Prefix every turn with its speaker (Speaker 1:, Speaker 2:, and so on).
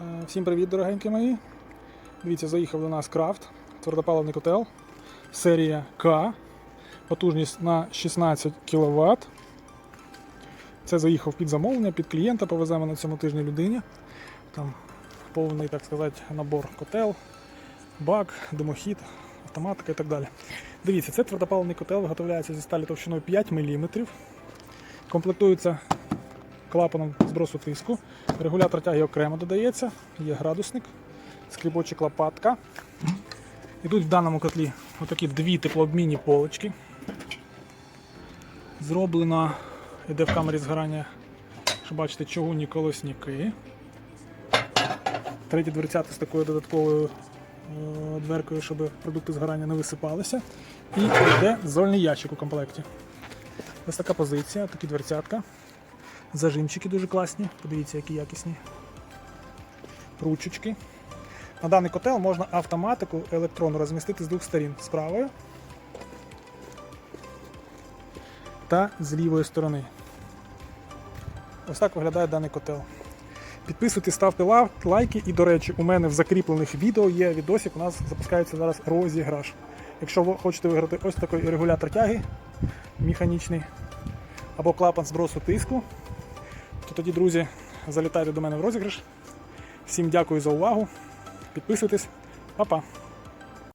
Speaker 1: Е, Всім привіт, дорогенькі мої. Дивіться, заїхав до нас крафт, твердопаливний котел, серія К, потужність на 16 кВт. Це заїхав під замовлення, під клієнта, повеземо на цьому тижні людині. Там повний, так сказати, набор котел, бак, димохід, автоматика і так далі. Дивіться, це твердопаливний котел виготовляється зі сталі товщиною 5 мм. Комплектується клапаном збросу тиску. Регулятор тяги окремо додається, є градусник, скрібочок лопатка. Ідуть в даному котлі отакі дві теплообмінні полочки. Зроблено, іде в камері згорання, що бачите, чугунні колосники. Треті дверцята з такою додатковою е, дверкою, щоб продукти згорання не висипалися. І йде зольний ящик у комплекті. Ось така позиція, такі дверцятка. Зажимчики дуже класні, подивіться, які якісні. Ручечки. На даний котел можна автоматику електронну розмістити з двох сторін з правої та з лівої сторони. Ось так виглядає даний котел. Підписуйтесь, ставте лайки. І, до речі, у мене в закріплених відео є відосик, у нас запускається зараз розіграш. Якщо ви хочете виграти ось такий регулятор тяги механічний або клапан збросу тиску, то тоді, друзі, залітайте до мене в розіграш. Всім дякую за увагу. Підписуйтесь. Па-па.